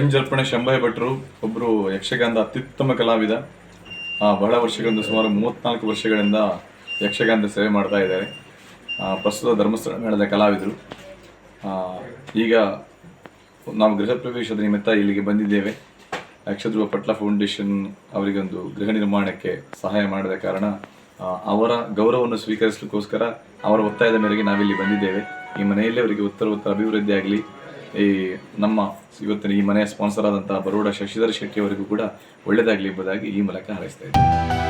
ಪಂಜರ್ಪಣೆ ಶಂಭಯ್ ಭಟ್ರು ಒಬ್ಬರು ಯಕ್ಷಗಾನದ ಅತ್ಯುತ್ತಮ ಕಲಾವಿದ. ಬಹಳ ವರ್ಷಗಳಿಂದ ಸುಮಾರು ಮೂವತ್ನಾಲ್ಕು ವರ್ಷಗಳಿಂದ ಯಕ್ಷಗಾನದ ಸೇವೆ ಮಾಡ್ತಾ ಇದ್ದಾರೆ. ಪ್ರಸ್ತುತ ಧರ್ಮಸ್ಥಳ ಮೇಳದ ಕಲಾವಿದರು ಈಗ ನಾವು ಗೃಹ ಪ್ರವೇಶದ ನಿಮಿತ್ತ ಇಲ್ಲಿಗೆ ಬಂದಿದ್ದೇವೆ. ಯಕ್ಷಧ್ರುವ ಪಟ್ಲ ಫೌಂಡೇಶನ್ ಅವರಿಗೊಂದು ಗೃಹ ನಿರ್ಮಾಣಕ್ಕೆ ಸಹಾಯ ಮಾಡಿದ ಕಾರಣ ಅವರ ಗೌರವವನ್ನು ಸ್ವೀಕರಿಸಲಿಕ್ಕೋಸ್ಕರ ಅವರ ಒತ್ತಾಯದ ಮೇರೆಗೆ ನಾವಿಲ್ಲಿ ಬಂದಿದ್ದೇವೆ. ಈ ಮನೆಯಲ್ಲಿ ಅವರಿಗೆ ಉತ್ತರ ಉತ್ತರ ಅಭಿವೃದ್ಧಿ ಆಗಲಿ ಈ ನಮ್ಮ ಇವತ್ತಿನ ಈ ಮನೆಯ ಸ್ಪಾನ್ಸರ್ ಆದಂತಹ ಬರೋಡ ಶಶಿಧರ್ ಶೆಟ್ಟಿ ಅವರಿಗೂ ಕೂಡ ಒಳ್ಳೆಯದಾಗಲಿ ಎಂಬುದಾಗಿ ಈ ಮೂಲಕ ಹಾರೈಸ್ತಾ ಇದ್ದೇವೆ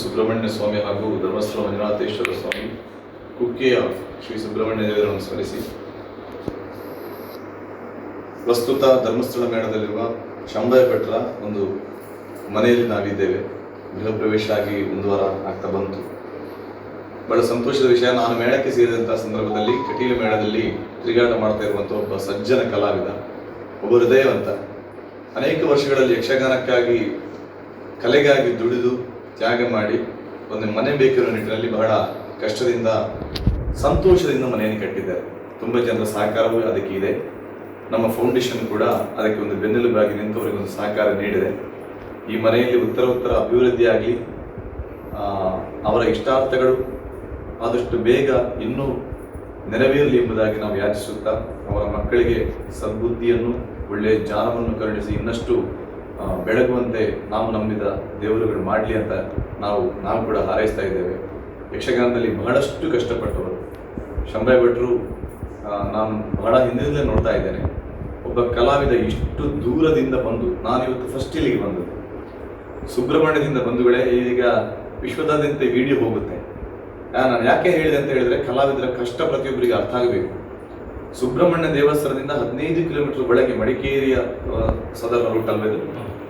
ಸುಬ್ರಹ್ಮಣ್ಯ ಸ್ವಾಮಿ ಹಾಗೂ ಧರ್ಮಸ್ಥಳ ಮಂಜುನಾಥೇಶ್ವರ ಸ್ವಾಮಿ ಕುಕ್ಕೆಯ ಶ್ರೀ ಸುಬ್ರಹ್ಮಣ್ಯ ದೇವರನ್ನು ಸ್ಮರಿಸಿ. ಪ್ರಸ್ತುತ ಧರ್ಮಸ್ಥಳ ಮೇಳದಲ್ಲಿರುವ ಶಂಭಯ ಭಟ್ರ ಒಂದು ಮನೆಯಲ್ಲಿ ನಾವಿದ್ದೇವೆ. ಗೃಹ ಪ್ರವೇಶ ಆಗಿ ಒಂದು ವಾರ ಆಗ್ತಾ ಬಂತು. ಬಹಳ ಸಂತೋಷದ ವಿಷಯ, ನಾನು ಮೇಳಕ್ಕೆ ಸೇರಿದಂತಹ ಸಂದರ್ಭದಲ್ಲಿ ಕಟೀಲು ಮೇಳದಲ್ಲಿ ತಿರುಗಾಟ ಮಾಡ್ತಾ ಇರುವಂತಹ ಒಬ್ಬ ಸಜ್ಜನ ಕಲಾವಿದ, ಒಬ್ಬ ಹೃದಯವಂತ. ಅನೇಕ ವರ್ಷಗಳಲ್ಲಿ ಯಕ್ಷಗಾನಕ್ಕಾಗಿ, ಕಲೆಗಾಗಿ ದುಡಿದು ತ್ಯಾಗ ಮಾಡಿ ಒಂದು ಮನೆ ಬೇಕಿರೋ ನಿಟ್ಟಿನಲ್ಲಿ ಬಹಳ ಕಷ್ಟದಿಂದ, ಸಂತೋಷದಿಂದ ಮನೆಯನ್ನು ಕಟ್ಟಿದ್ದಾರೆ. ತುಂಬ ಜನರ ಸಹಕಾರವೂ ಅದಕ್ಕೆ ಇದೆ. ನಮ್ಮ ಫೌಂಡೇಶನ್ ಕೂಡ ಅದಕ್ಕೆ ಒಂದು ಬೆನ್ನೆಲುಬಾಗಿ ನಿಂತು ಅವರಿಗೆ ಒಂದು ಸಹಕಾರ ನೀಡಿದೆ. ಈ ಮನೆಯಲ್ಲಿ ಉತ್ತರ ಉತ್ತರ ಅಭಿವೃದ್ಧಿಯಾಗಿ ಆಗಲಿ ಅವರ ಇಷ್ಟಾರ್ಥಗಳು ಆದಷ್ಟು ಬೇಗ ಇನ್ನೂ ನೆರವೇರಲಿ ಎಂಬುದಾಗಿ ನಾವು ಯಾಚಿಸುತ್ತಾ, ಅವರ ಮಕ್ಕಳಿಗೆ ಸದ್ಬುದ್ಧಿಯನ್ನು, ಒಳ್ಳೆಯ ಜ್ಞಾನವನ್ನು ಕರುಣಿಸಿ ಇನ್ನಷ್ಟು ಬೆಳಗುವಂತೆ ನಾವು ನಂಬಿದ ದೇವರುಗಳು ಮಾಡಲಿ ಅಂತ ನಾವು ನಾವು ಕೂಡ ಹಾರೈಸ್ತಾ ಇದ್ದೇವೆ. ಯಕ್ಷಗಾನದಲ್ಲಿ ಬಹಳಷ್ಟು ಕಷ್ಟಪಟ್ಟವರು. ಶಂಭೆ ಭಟ್ರು ನಾನು ಬಹಳ ಹಿಂದಿನಿಂದಲೇ ನೋಡ್ತಾ ಇದ್ದೇನೆ. ಒಬ್ಬ ಕಲಾವಿದ ಇಷ್ಟು ದೂರದಿಂದ ಬಂದು, ನಾನು ಇವತ್ತು ಫಸ್ಟ್ ಇಲ್ಲಿಗೆ ಬಂದದ್ದು. ಸುಬ್ರಹ್ಮಣ್ಯದಿಂದ ಬಂಧುಗಳೇ ಈಗ ವಿಶ್ವದಾದ್ಯಂತ ವಿಡಿಯೋ ಹೋಗುತ್ತೆ. ನಾನು ಯಾಕೆ ಹೇಳಿದೆ ಅಂತ ಹೇಳಿದ್ರೆ, ಕಲಾವಿದರ ಕಷ್ಟ ಪ್ರತಿಯೊಬ್ಬರಿಗೆ ಅರ್ಥ ಆಗಬೇಕು. ಸುಬ್ರಹ್ಮಣ್ಯ ದೇವಸ್ಥಾನದಿಂದ ಹದಿನೈದು ಕಿಲೋಮೀಟರ್ ಒಳಗೆ ಮಡಿಕೇರಿಯ ಸದರ್ ರೂಟ್ ಅಲ್ವೇ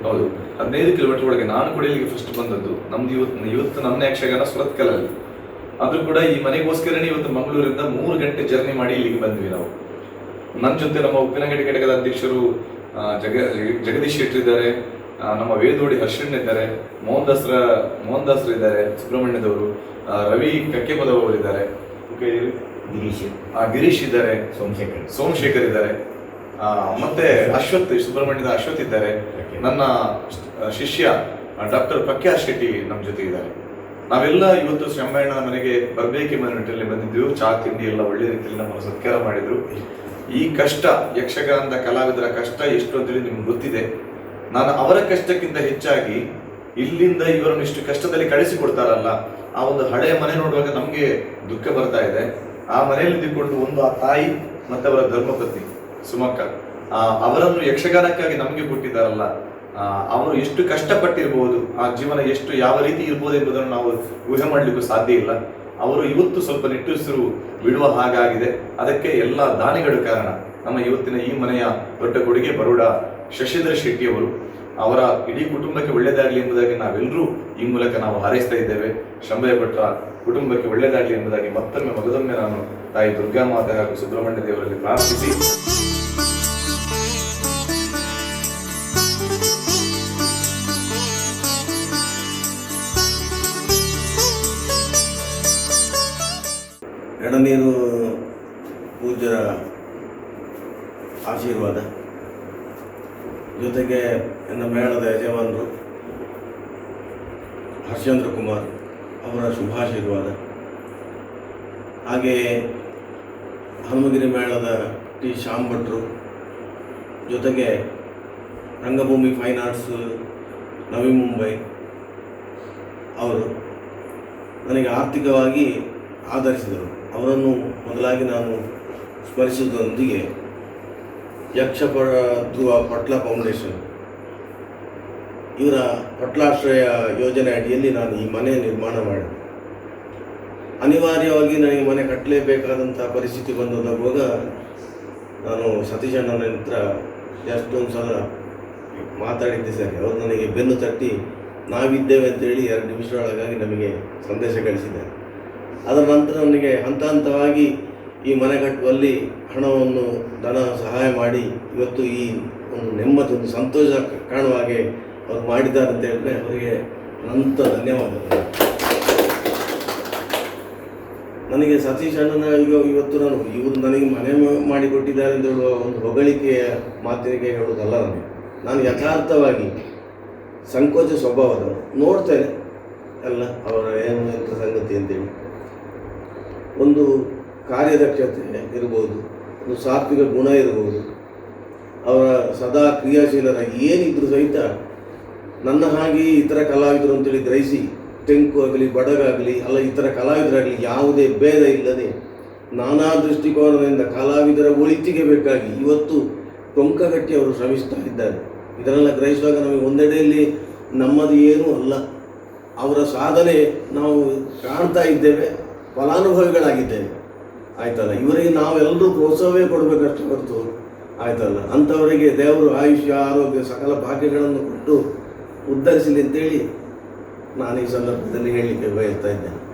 ಹೌದು. ಹದಿನೈದು ಕಿಲೋಮೀಟರ್ ಒಳಗೆ ನಾನು ಕೂಡ ಇಲ್ಲಿಗೆ ಫಸ್ಟ್ ಬಂದದ್ದು. ನಮ್ದು ಇವತ್ತು ಇವತ್ತು ನನ್ನ ಯಕ್ಷಗಾನ ಸುರತ್ಕಲಲ್ಲಿ. ಆದ್ರೂ ಕೂಡ ಈ ಮನೆಗೋಸ್ಕರನೇ ಇವತ್ತು ಮಂಗಳೂರಿಂದ ಮೂರು ಗಂಟೆ ಜರ್ನಿ ಮಾಡಿ ಇಲ್ಲಿಗೆ ಬಂದ್ವಿ ನಾವು. ನನ್ನ ಜೊತೆ ನಮ್ಮ ಉಪ್ಪಿನಂಗಡಿ ಘಟಕದ ಅಧ್ಯಕ್ಷರು ಜಗ, ಜಗದೀಶ್ ಶೆಟ್ಟಿ ಇದ್ದಾರೆ. ನಮ್ಮ ವೇದೋಡಿ ಹರ್ಷಣ್ಣ ಇದ್ದಾರೆ. ಮೋಹನ್ ದಾಸ್ರ ಮೋಹನ್ ದಾಸ್ರು ಇದ್ದಾರೆ, ಸುಬ್ರಹ್ಮಣ್ಯದವರು. ರವಿ ಕಕ್ಕೆಪದವ್ ಅವರು ಇದ್ದಾರೆ ಗಿರೀಶ್. ಆ, ಗಿರೀಶ್ ಇದ್ದಾರೆ ಸೋಮಶೇಖರ್. ಸೋಮಶೇಖರ್ ಇದ್ದಾರೆ. ಆ, ಮತ್ತೆ ಅಶ್ವತ್ ಸುಬ್ರಹ್ಮಣ್ಯದ ಅಶ್ವತ್ ಇದ್ದಾರೆ. ನನ್ನ ಶಿಷ್ಯ ಡಾಕ್ಟರ್ ಪ್ರಖ್ಯಾತ್ ಶೆಟ್ಟಿ ನಮ್ಮ ಜೊತೆ ಇದ್ದಾರೆ. ನಾವೆಲ್ಲ ಇವತ್ತು ಶಂಭಾಯಣ್ಣನ ಮನೆಗೆ ಬರಬೇಕೆಂಬ ನಿಟ್ಟಿನಲ್ಲಿ ಬಂದಿದ್ದೆವು. ಚಾ ತಿಂಡಿ ಎಲ್ಲ ಒಳ್ಳೆ ರೀತಿಯಲ್ಲಿ ನಮ್ಮನ್ನು ಸತ್ಕಾರ ಮಾಡಿದ್ರು. ಈ ಕಷ್ಟ ಯಕ್ಷಗಾನದ ಕಲಾವಿದರ ಕಷ್ಟ ಎಷ್ಟು ಅಂತೇಳಿ ನಿಮ್ಗೆ ಗೊತ್ತಿದೆ. ನಾನು ಅವರ ಕಷ್ಟಕ್ಕಿಂತ ಹೆಚ್ಚಾಗಿ ಇಲ್ಲಿಂದ ಇವರನ್ನು ಇಷ್ಟು ಕಷ್ಟದಲ್ಲಿ ಕಳಿಸಿಕೊಡ್ತಾರಲ್ಲ ಆ ಒಂದು ಹಳೆಯ ಮನೆ ನೋಡುವಾಗ ನಮಗೆ ದುಃಖ ಬರ್ತಾ ಇದೆ. ಆ ಮನೆಯಲ್ಲಿ ಇದ್ದುಕೊಂಡು ಒಂದು ಆ ತಾಯಿ ಮತ್ತೆ ಅವರ ಧರ್ಮಪತಿ ಸುಮಕ್ಕ ಅವರನ್ನು ಯಕ್ಷಗಾನಕ್ಕಾಗಿ ನಮಗೆ ಕೊಟ್ಟಿದ್ದಾರಲ್ಲ ಅವರು ಎಷ್ಟು ಕಷ್ಟಪಟ್ಟಿರಬಹುದು ಆ ಜೀವನ ಎಷ್ಟು ಯಾವ ರೀತಿ ಇರ್ಬೋದು ಎಂಬುದನ್ನು ನಾವು ಊಹೆ ಮಾಡಲಿಕ್ಕೂ ಸಾಧ್ಯ ಇಲ್ಲ. ಅವರು ಇವತ್ತು ಸ್ವಲ್ಪ ನಿಟ್ಟುಸಿರು ಬಿಡುವ ಹಾಗಾಗಿದೆ. ಅದಕ್ಕೆ ಎಲ್ಲ ದಾನಿಗಳು ಕಾರಣ. ನಮ್ಮ ಇವತ್ತಿನ ಈ ಮನೆಯ ದೊಡ್ಡ ಕೊಡುಗೆ ಬರೋಡ ಶಶಿಧರ್ ಶೆಟ್ಟಿ ಅವರು ಅವರ ಇಡೀ ಕುಟುಂಬಕ್ಕೆ ಒಳ್ಳೆಯದಾಗಲಿ ಎಂಬುದಾಗಿ ನಾವೆಲ್ಲರೂ ಈ ಮೂಲಕ ನಾವು ಹಾರೈಸ್ತಾ ಇದ್ದೇವೆ. ಶಂಭಯ ಆ ಕುಟುಂಬಕ್ಕೆ ಒಳ್ಳೆಯದಾಗಲಿ ಎಂಬುದಾಗಿ ಮತ್ತೊಮ್ಮೆ ಮಗದೊಮ್ಮೆ ನಾನು ತಾಯಿ ದುರ್ಗಾ ಮಾತೆ ಹಾಗೂ ಸುಬ್ರಹ್ಮಣ್ಯ ದೇವರಲ್ಲಿ ಪ್ರಾರ್ಥಿಸಿ. ಎಡನೀರು ಪೂಜ್ಯರ ಆಶೀರ್ವಾದ. ಜೊತೆಗೆ ನಮ್ಮ ಮೇಳದ ಯಜಮಾನರು ಹರ್ಷೇಂದ್ರ ಕುಮಾರ್. ಅವರ ಶುಭಾಶೀರ್ವಾದ ಹಾಗೆಯೇ ಹನುಮಗಿರಿ ಮೇಳದ ಟಿ ಶ್ಯಾಮ್ ಭಟ್ರು ಜೊತೆಗೆ ರಂಗಭೂಮಿ ಫೈನ್ ಆರ್ಟ್ಸ್ ನವಿ ಮುಂಬೈ ಅವರು ನನಗೆ ಆರ್ಥಿಕವಾಗಿ ಆಧರಿಸಿದರು. ಅವರನ್ನು ಮೊದಲಾಗಿ ನಾನು ಸ್ಮರಿಸಿದೊಂದಿಗೆ ಯಕ್ಷ ಪಟ್ಲ ಫೌಂಡೇಶನ್ ಇವರ ಪಟ್ಲಾಶ್ರಯ ಯೋಜನೆ ಅಡಿಯಲ್ಲಿ ನಾನು ಈ ಮನೆ ನಿರ್ಮಾಣ ಮಾಡಿದೆ. ಅನಿವಾರ್ಯವಾಗಿ ನನಗೆ ಮನೆ ಕಟ್ಟಲೇಬೇಕಾದಂಥ ಪರಿಸ್ಥಿತಿ ಬಂದದಾಗ ನಾನು ಸತೀಶ್ ಅಣ್ಣನ ಹತ್ರ ಎಷ್ಟೊಂದು ಸಲ ಮಾತಾಡಿದ್ದೆ ಸರ್, ಅವರು ನನಗೆ ಬೆನ್ನು ತಟ್ಟಿ ನಾವಿದ್ದೇವೆ ಅಂತೇಳಿ ಎರಡು ನಿಮಿಷದೊಳಗಾಗಿ ನಮಗೆ ಸಂದೇಶ ಕಳಿಸಿದ್ದಾರೆ. ಅದರ ನಂತರ ನನಗೆ ಹಂತ ಹಂತವಾಗಿ ಈ ಮನೆ ಕಟ್ಟುವಲ್ಲಿ ಹಣವನ್ನು, ಧನ ಸಹಾಯ ಮಾಡಿ ಇವತ್ತು ಈ ಒಂದು ನೆಮ್ಮದಿ, ಒಂದು ಸಂತೋಷ ಕಾಣುವ ಹಾಗೆ ಅವರು ಮಾಡಿದ್ದಾರೆ ಅಂತ ಹೇಳಿದ್ರೆ ಅವರಿಗೆ ಅನಂತ ಧನ್ಯವಾದಗಳು. ನನಗೆ ಸತೀಶ್ ಅಣ್ಣನ ಈಗ ಇವತ್ತು ನಾನು, ಇವರು ನನಗೆ ಮನೆ ಮಾಡಿಕೊಟ್ಟಿದ್ದಾರೆ ಅಂತ ಹೇಳುವ ಒಂದು ಹೊಗಳಿಕೆಯ ಮಾತಿನಿಗೆ ಹೇಳುವುದಲ್ಲ ನನಗೆ. ನಾನು ಯಥಾರ್ಥವಾಗಿ ಸಂಕೋಚ ಸ್ವಭಾವದ ನೋಡ್ತೇನೆ ಅಲ್ಲ ಅವರ ಏನು ಎಂಥ ಸಂಗತಿ ಅಂತೇಳಿ. ಒಂದು ಕಾರ್ಯದಕ್ಷತೆ ಇರ್ಬೋದು, ಒಂದು ಸಾತ್ವಿಕ ಗುಣ ಇರ್ಬೋದು, ಅವರ ಸದಾ ಕ್ರಿಯಾಶೀಲರಾಗಿ ಏನಿದ್ರು ಸಹಿತ ನನ್ನ ಹಾಗೆ ಇತರ ಕಲಾವಿದರು ಅಂತೇಳಿ ಗ್ರಹಿಸಿ, ತೆಂಕು ಆಗಲಿ ಬಡಗಾಗಲಿ ಅಲ್ಲ ಇತರ ಕಲಾವಿದರಾಗಲಿ ಯಾವುದೇ ಭೇದ ಇಲ್ಲದೆ ನಾನಾ ದೃಷ್ಟಿಕೋನದಿಂದ ಕಲಾವಿದರ ಒಳಿತಿಗೆ ಬೇಕಾಗಿ ಇವತ್ತು ಟೊಂಕಗಟ್ಟಿ ಅವರು ಶ್ರಮಿಸ್ತಾ ಇದ್ದಾರೆ. ಇದನ್ನೆಲ್ಲ ಗ್ರಹಿಸುವಾಗ ನಮಗೆ ಒಂದೆಡೆಯಲ್ಲಿ ನಮ್ಮದು ಏನೂ ಅಲ್ಲ. ಅವರ ಸಾಧನೆ ನಾವು ಕಾಣ್ತಾ ಇದ್ದೇವೆ, ಫಲಾನುಭವಿಗಳಾಗಿದ್ದೇವೆ. ಆಯ್ತಲ್ಲ? ಇವರಿಗೆ ನಾವೆಲ್ಲರೂ ಪ್ರೋತ್ಸಾಹವೇ ಕೊಡಬೇಕಷ್ಟು ಹೊರತು. ಆಯ್ತಲ್ಲ? ಅಂಥವರಿಗೆ ದೇವರು ಆಯುಷ್ಯ, ಆರೋಗ್ಯ, ಸಕಲ ಭಾಗ್ಯಗಳನ್ನು ಕೊಟ್ಟು ಉದ್ಧರಿಸಲಿ ಅಂತೇಳಿ ನಾನು ಈ ಸಂದರ್ಭದಲ್ಲಿ ಹೇಳಲಿಕ್ಕೆ ಬಯಸ್ತಾ ಇದ್ದೇನೆ.